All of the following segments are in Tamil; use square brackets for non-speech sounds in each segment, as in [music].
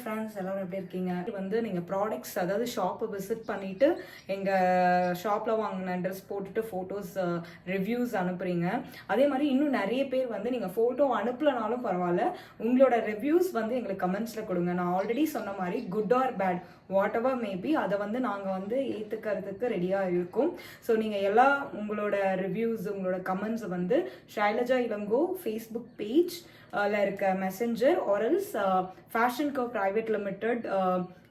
ஃப்ரெண்ட்ஸ் எல்லாரும் எப்படி இருக்கீங்க? வந்து நீங்கள் ப்ராடக்ட்ஸ் அதாவது ஷாப்பை விசிட் பண்ணிட்டு எங்கள் ஷாப்பில் வாங்கின ட்ரெஸ் போட்டுட்டு ஃபோட்டோஸ் ரிவ்யூஸ் அனுப்புறீங்க. அதே மாதிரி இன்னும் நிறைய பேர் வந்து நீங்கள் ஃபோட்டோ அனுப்பலனாலும் பரவாயில்ல. உங்களோட ரிவ்யூஸ் வந்து எங்களுக்கு கமெண்ட்ஸில் கொடுங்க. நான் ஆல்ரெடி சொன்ன மாதிரி good or bad whatever maybe அதை வந்து நாங்கள் வந்து ஏற்றுக்கிறதுக்கு ரெடியாக இருக்கோம். ஸோ நீங்கள் எல்லா உங்களோட ரிவ்யூஸ் உங்களோட கமெண்ட்ஸ் வந்து Shailaja Elango Facebook page Uh, இருக்க messenger Aarals fashion co private limited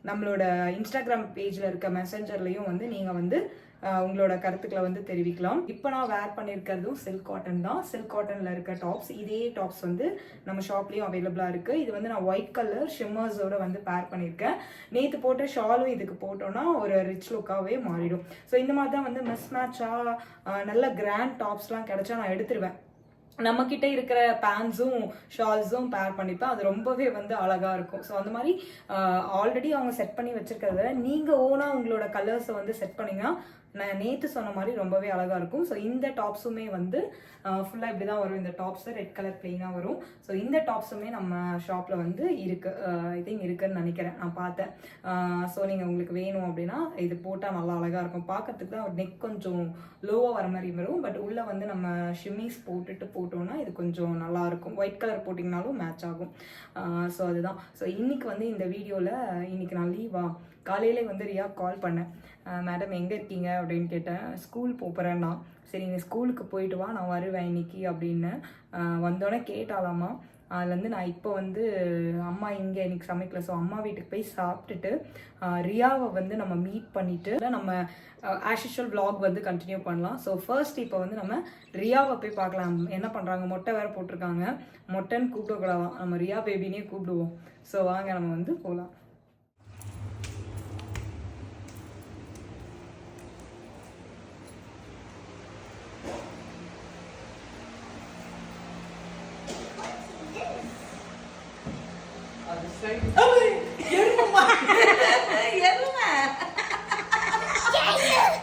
நம்மளோட இன்ஸ்டாகிராம் பேஜில் இருக்க மெசஞ்சர்லையும் வந்து நீங்கள் வந்து uh, உங்களோட கருத்துக்களை வந்து தெரிவிக்கலாம். இப்போ நான் வேர் பண்ணியிருக்கிறதும் சில்க் காட்டன் தான். சில்க் காட்டனில் இருக்க டாப்ஸ் இதே டாப்ஸ் வந்து நம்ம ஷாப்லேயும் அவைலபிளாக இருக்குது இது வந்து நான் ஒயிட் கலர் ஷிம்மர்ஸோட வந்து பேர் பண்ணியிருக்கேன் நேற்று போட்ட ஷாலும் இதுக்கு போட்டோன்னா ஒரு ரிச் லுக்காகவே மாறிடும். ஸோ இந்த மாதிரி தான் வந்து மிஸ் மேட்சாக uh, நல்ல கிராண்ட் டாப்ஸ்லாம் கிடச்சா நான் எடுத்துருவேன். நம்ம கிட்ட இருக்கிற பேண்ட்ஸும் ஷால்ஸும் பேர் பண்ணிப்பேன் அது ரொம்பவே வந்து அழகா இருக்கும். ஸோ அந்த மாதிரி ஆல்ரெடி அவங்க செட் பண்ணி வச்சிருக்கிறத விட நீங்க ஓனா உங்களோட கலர்ஸை வந்து செட் பண்ணீங்கன்னா நான் நேற்று சொன்ன மாதிரி ரொம்பவே அழகா இருக்கும். ஸோ இந்த டாப்ஸுமே வந்து ஃபுல்லாக இப்படி தான் வரும். இந்த டாப்ஸ் ரெட் கலர் பிளெயினாக வரும். ஸோ இந்த டாப்ஸுமே நம்ம ஷாப்பில் வந்து இருக்கு ஐ திங்க் இருக்குன்னு நினைக்கிறேன். நான் பார்த்தேன். ஸோ நீங்கள் உங்களுக்கு வேணும் அப்படின்னா இது போட்டால் நல்லா அழகாக இருக்கும். பார்க்கறதுக்கு தான் நெக் கொஞ்சம் லோவாக வர மாதிரி வரும். பட் உள்ளே வந்து நம்ம ஷிம்மிஸ் போட்டுட்டு போட்டோன்னா இது கொஞ்சம் நல்லாயிருக்கும் ஒயிட் கலர் போட்டிங்கனாலும் மேட்ச் ஆகும். ஸோ அதுதான். ஸோ இன்றைக்கி வந்து இந்த வீடியோவில் இன்னைக்கு நான் லீவா காலையிலே வந்து ரியா கால் பண்ணேன். மேடம் எங்கே இருக்கீங்க? அப்படின்னு கேட்டேன். ஸ்கூல் போகிறேன்னா சரி நீ ஸ்கூலுக்கு போயிட்டு வா நான் வருவேன் இன்னைக்கு அப்படின்னு வந்தோடனே கேட்டாலாமா அதுலேருந்து நான் இப்போ வந்து அம்மா இங்கே இன்னைக்கு சமைக்கல. ஸோ அம்மா வீட்டுக்கு போய் சாப்பிட்டுட்டு ரியாவை வந்து நம்ம மீட் பண்ணிவிட்டு நம்ம ஆஷிஷுவல் vlog வந்து கண்டினியூ பண்ணலாம். ஸோ ஃபர்ஸ்ட் இப்போ வந்து நம்ம ரியாவை போய் பார்க்கலாம். என்ன பண்ணுறாங்க மொட்டை வேறு போட்டிருக்காங்க. மொட்டைன்னு கூப்பிடக்கூடாதான். நம்ம ரியா பேபினே கூப்பிடுவோம். ஸோ வாங்க நம்ம வந்து போகலாம்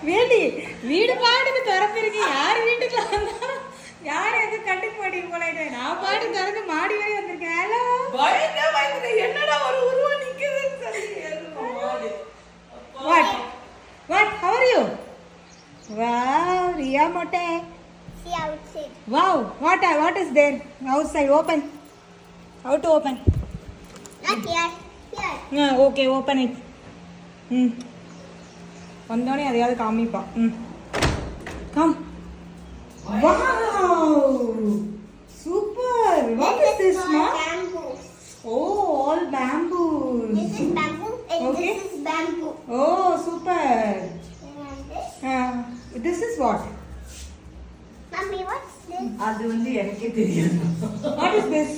வேண்டி வீடு பாட்டுக்கு திறப்பிருக்கு யார் வீட்டுக்குள்ள வந்தாலும் யார் எது கண்டுக்க மாட்டேங்க போல. நான் பாட்டு திறந்து மாடி வரை வந்திருக்கேன். ஹலோ என்னடா ஒரு உருவம் நிக்குது what what how are you wow Riya மொட்டை See outside. Wow what what is there outside open how to Here. Okay open it ம். வந்தோடனே அதையாவது காமிப்பா. ம். Come super what is this மா. ஓ all This is bamboo and Okay. this is bamboo. Oh super And this. This is what what's this? அது வந்து எனக்கே தெரியாது. What is this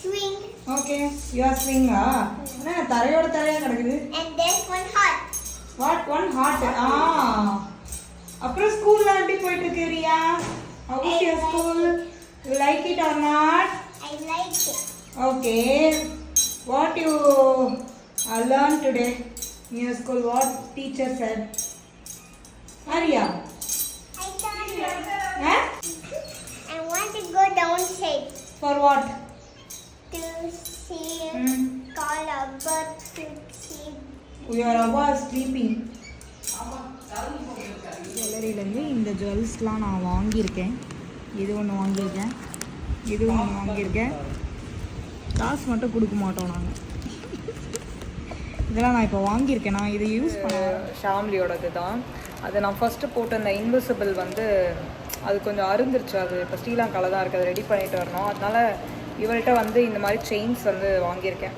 Swing. Okay your ஸ்விங்கா என்ன தரையோட தரையா கிடக்குது And there's one heart. What one heart ah அப்புறம் ஸ்கூல்ல எப்படி போயிட்டு இருக்கு Riya how is your school you like it or not I like it. Okay what you learn today in your school what teacher said Arya I don't know. Ah [laughs] I want to go downside for what To see, Mm. call a bird to see. Your அவ்வா ஸ்லீப்பிங் ஜுவல்லரியிலேருந்து இந்த ஜுவல்ஸ்லாம் நான் வாங்கியிருக்கேன். இது ஒன்று வாங்கியிருக்கேன்? இது ஒன்று வாங்கியிருக்கேன்? காசு மட்டும் கொடுக்க மாட்டோம் நாங்கள் இதெல்லாம் நான் இப்போ வாங்கியிருக்கேன். நான் இதை யூஸ் பண்ண ஷாம்லியோடது தான் அது நான் ஃபஸ்ட்டு போட்ட அந்த இன்விசிபிள் வந்து அது கொஞ்சம் அருந்துருச்சு. அது இப்போ ஸ்ரீலங்காவில் தான் இருக்குது அதை ரெடி பண்ணிட்டு வரணும். அதனால இவர்கிட்ட வந்து இந்த மாதிரி செயின்ஸ் வந்து வாங்கியிருக்கேன்.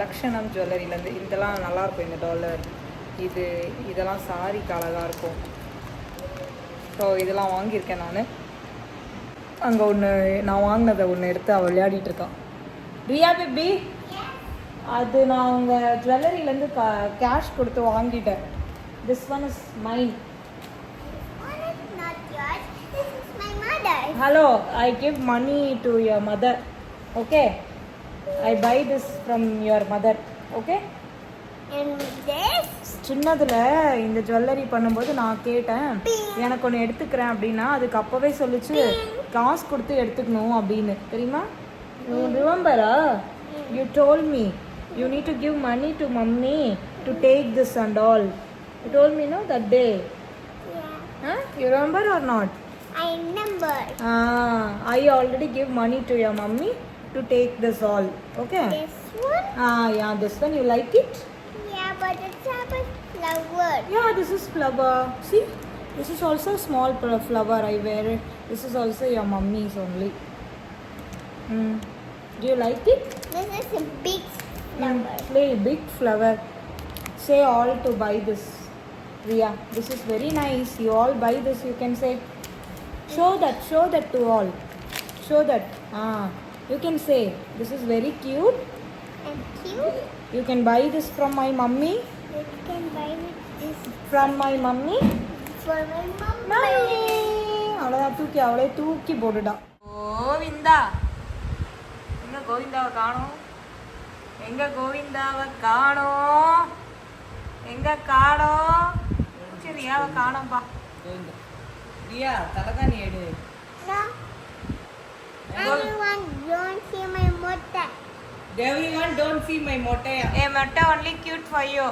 லக்ஷணம் ஜுவல்லரியிலேருந்து இதெல்லாம் நல்லாயிருக்கும் இந்த டாலர் இது இதெல்லாம் சாரிக்கு அழகாக இருக்கும். ஸோ இதெல்லாம் வாங்கியிருக்கேன் நான். அங்கே ஒன்று நான் வாங்கினதை ஒன்று எடுத்து அவள் விளையாடிட்டு இருக்கான் ரியா பேபி? அது நான் உங்கள் ஜுவல்லரியிலேருந்து கா கேஷ் கொடுத்து வாங்கிட்டேன். This one is mine. Hello I give money to your mother okay I buy this from your mother okay And this. சின்னதில் இந்த ஜுவல்லரி பண்ணும்போது நான் கேட்டேன் எனக்கு ஒன்று எடுத்துக்கிறேன் அப்படின்னா அதுக்கு அப்போவே சொல்லிச்சு காசு கொடுத்து எடுத்துக்கணும் அப்படின்னு தெரியுமா ரிமெம்பரா you told me to give money to mummy to take this and all. You told me, no, that day. Yeah. Huh? You remember or not? I remember. Ah, I already give money to your mummy to take this all. Okay? This one? Ah, yeah, this one. You like it? Yeah, but it's a flower. Yeah, this is flower. See, this is also a small flower. I wear it. This is also your mummy's only. Mm. Do you like it? This is a big Mm. flower. Play big flower. Say all to buy this. Ria, this is very nice. You all buy this. You can say, show that, show that to all. Show that. Ah, you can say, this is very cute. And cute. You can buy this from my mummy. You can buy this from my mummy. From my mummy. mummy. അവളെ തൂക്കി അവളെ തൂക്കി പോട്ടിടാ ഗോവിന്ദ എങ്ക ഗോവിന്ദാവ കാണോ എങ്ക ഗോവിന്ദാവ കാണോ എങ്ക കാണോ ശരിയാവ കാണാം പാ ഗോവിന്ദ റിയ തലകാണി എട് Everyone don't see my mother. Everyone don't see my மொட்டையா ஏ மொட்டை only cute for you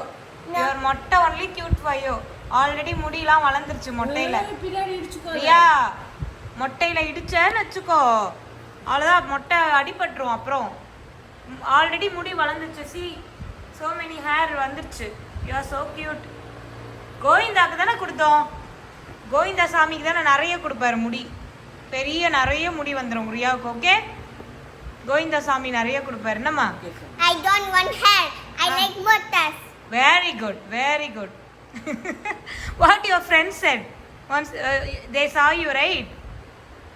your மொட்டை only cute for you already முடியெல்லாம் வளர்ந்துருச்சு மொட்டையில. ரியா மொட்டையில இடிச்சேன்னு வச்சுக்கோ. அவ்வளோதான் மொட்டை அடிபட்டுரும் அப்புறம். ஆல்ரெடி முடி வளர்ந்துச்சு சி so many ஹேர் வந்துருச்சு. யூ ஆர் so கியூட் கோவிந்தாக்கு தானே கொடுத்தோம். கோவிந்தா சாமிக்கு தானே நிறைய கொடுப்பாரு முடி. பெரிய நிறைய முடி வந்துடும் ரியாவுக்கு ஓகே கோவிந்தா சாமி நிறைய கொடுப்பாரு. என்னம்மா? I don't want hair. I like mothers. Very good, very good. [laughs] what your friends said? Once uh, they saw you, right?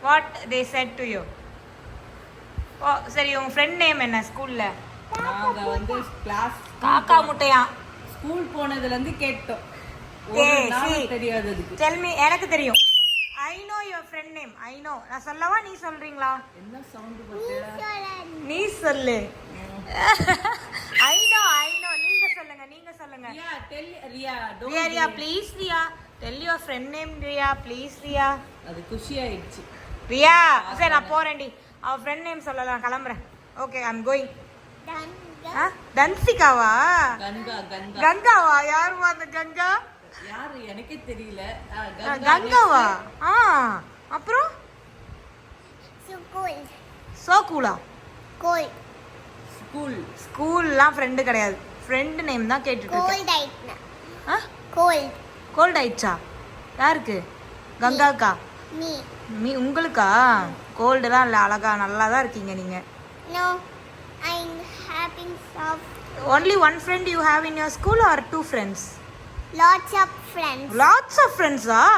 What they said to you? ஓ சரி உங்க ஃப்ரெண்ட் நேம் என்ன ஸ்கூல்ல நாங்க வந்து கிளாஸ் காக்கா முட்டையா? ஸ்கூல் போனதுல இருந்து கேட்டோம். தெரியாது அதுக்கு டெல் மீ எனக்கு தெரியும். I know your friend name I know நான் சொல்லவா? நீ சொல்றீங்களா? என்ன சவுண்ட் நீ சொல்லு. ஐ நோ ஐ நோ நீங்க சொல்லுங்க நீங்க சொல்லுங்க. Riya tell Riya Riya Riya please Riya. Tell your friend name Riya. Please Riya. அது குஷி ஆயிடுச்சு ரியா சரி நான் போறேன்டி. அவ ஃப்ரெண்ட் நேம் சொல்லலாம் நான் கிளம்புறேன். Okay I'm going Done. தன்சிகாவா? கங்கா கங்கா. கங்காவா? யாருமா அந்த கங்கா? யாரு? எனக்கே தெரியல. கங்காவா? ஆ. அப்புறம். சோ கூலா Cold. ஸ்கூல் ஸ்கூல்லாம் ஃப்ரெண்டு கிடையாது ஃப்ரெண்டு நேம் தான் கேட்டுட்டு இருக்கேன். ஆ Cold. கோல்ட் ஆயிடுச்சா யாருக்கு கங்காக்கா Me. மீ உங்களுக்கா கோல்டுலாம் இல்லை அழகா நல்லா தான் இருக்கீங்க நீங்கள் No. I'm having some only one friend you have in your school are two friends lots of friends. Lots of friends, ah?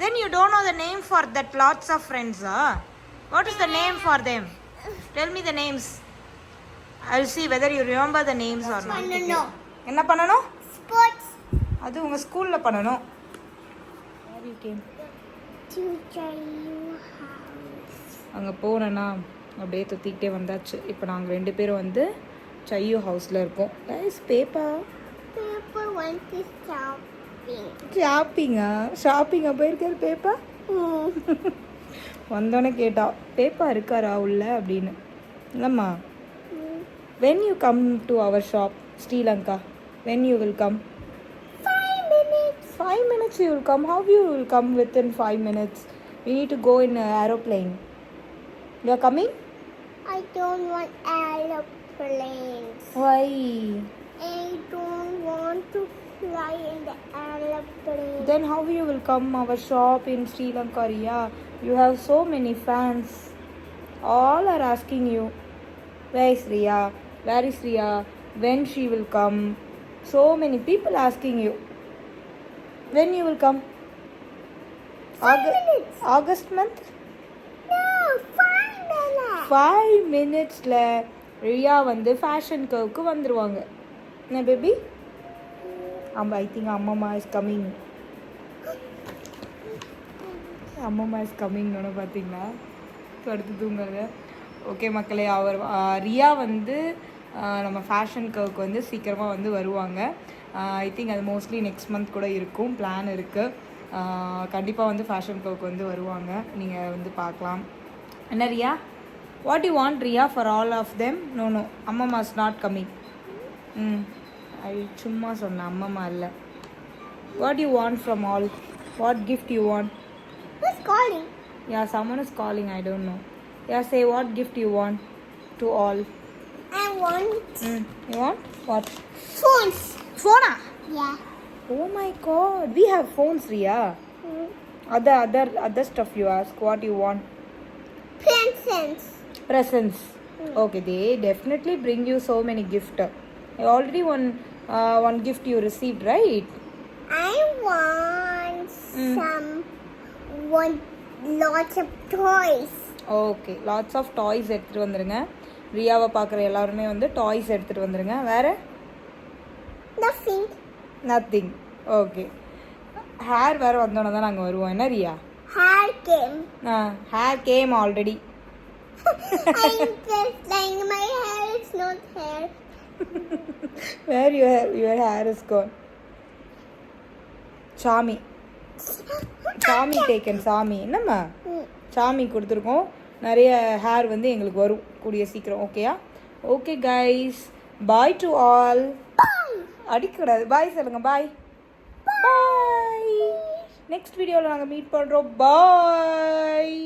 Then you don't know the name for that lots of friends, ah? What is the name for them? Tell me the names. I'll see whether you remember the names or not. பண்ணணும். என்ன பண்ணணும் Sports. அது உங்க ஸ்கூல்ல பண்ணணும் you. அங்கே போனேன்னா அப்படியே சுற்றிக்கிட்டே வந்தாச்சு இப்போ நாங்கள் ரெண்டு பேரும் வந்து சையோ ஹவுஸில் இருக்கோம் கைஸ் பேப்பர் ஷாப்பிங்கா ஷாப்பிங்கா போயிருக்காரு பேப்பா வந்தோடனே கேட்டா பேப்பா இருக்காரா உள்ள அப்படின்னு. இல்லைம்மா. When you come to our shop Sri Lanka when you will come. Five minutes you will come how you will come with in five minutes we need to go in aeroplane you are coming I don't want aeroplanes. Why I don't want to fly in the aeroplane. Then how you will come our shop in Sri Lanka, Riya? You have so many fans. All are asking you, where is Riya? Where is Riya? When she will come? So many people asking you. When you will come? August, August month? No, five minutes. Five மினிட்ஸில் ரியா வந்து ஃபேஷன் கர்வுக்கு வந்துருவாங்க என்ன பேபி அம் ஐ திங்க் அம்மம்மா இஸ் கம்மிங் அம்மம்மா இஸ் கம்மிங்னு பார்த்தீங்களா படுத்து தூங்குறது. ஓகே மக்களே அவர் ரியா வந்து நம்ம ஃபேஷன் கவுக்கு வந்து சீக்கிரமாக வந்து வருவாங்க. ஐ திங்க் அது மோஸ்ட்லி நெக்ஸ்ட் மந்த் கூட இருக்கும். பிளான் இருக்குது கண்டிப்பாக வந்து ஃபேஷன் கவுக்கு வந்து வருவாங்க. நீங்கள் வந்து பார்க்கலாம். என்ன Riya? What you want Riya for all of them no no அம்மம்மா இஸ் நாட் கம்மிங் ம். ஐ சும்மா சொன்னேன் அம்மம்மா இல்லை what you want from all what gift you want Who's calling? Yeah someone is calling I don't know yeah say what gift you want to all I want hmm you want what phones. ஃபோனா Yeah. Oh my god, we have phones, Ria. Mm. Other other other stuff you ask. What you want? Presents. Presents. Okay, they definitely bring you so many gift. Already one uh, one gift you received, right? I want Mm. some one lots of toys. Okay lots of toys எடுத்துகிட்டு வந்துருங்க ரியாவை பார்க்குற எல்லாருமே வந்து டாய்ஸ் எடுத்துகிட்டு வந்துருங்க வேறு Nothing. நத்திங் ஓகே ஹேர் வேறு வந்தோன்னே தான் நாங்கள் வருவோம் என்ன Riya Hair game. Ah hair game already I'm just like my hair is not hair. Where your your hair is gone Sami Sami taken சாமி என்னம்மா? சாமி கொடுத்துருக்கோம். நிறைய ஹேர் வந்து எங்களுக்கு வரும். கூடிய சீக்கிரம் ஓகேயா okay guys bye to all அடிக்கக்கூடாது. பாய் சொல்லுங்க பாய் பாய் நெக்ஸ்ட் வீடியோவில் நாங்கள் மீட் பண்ணுறோம் பாய்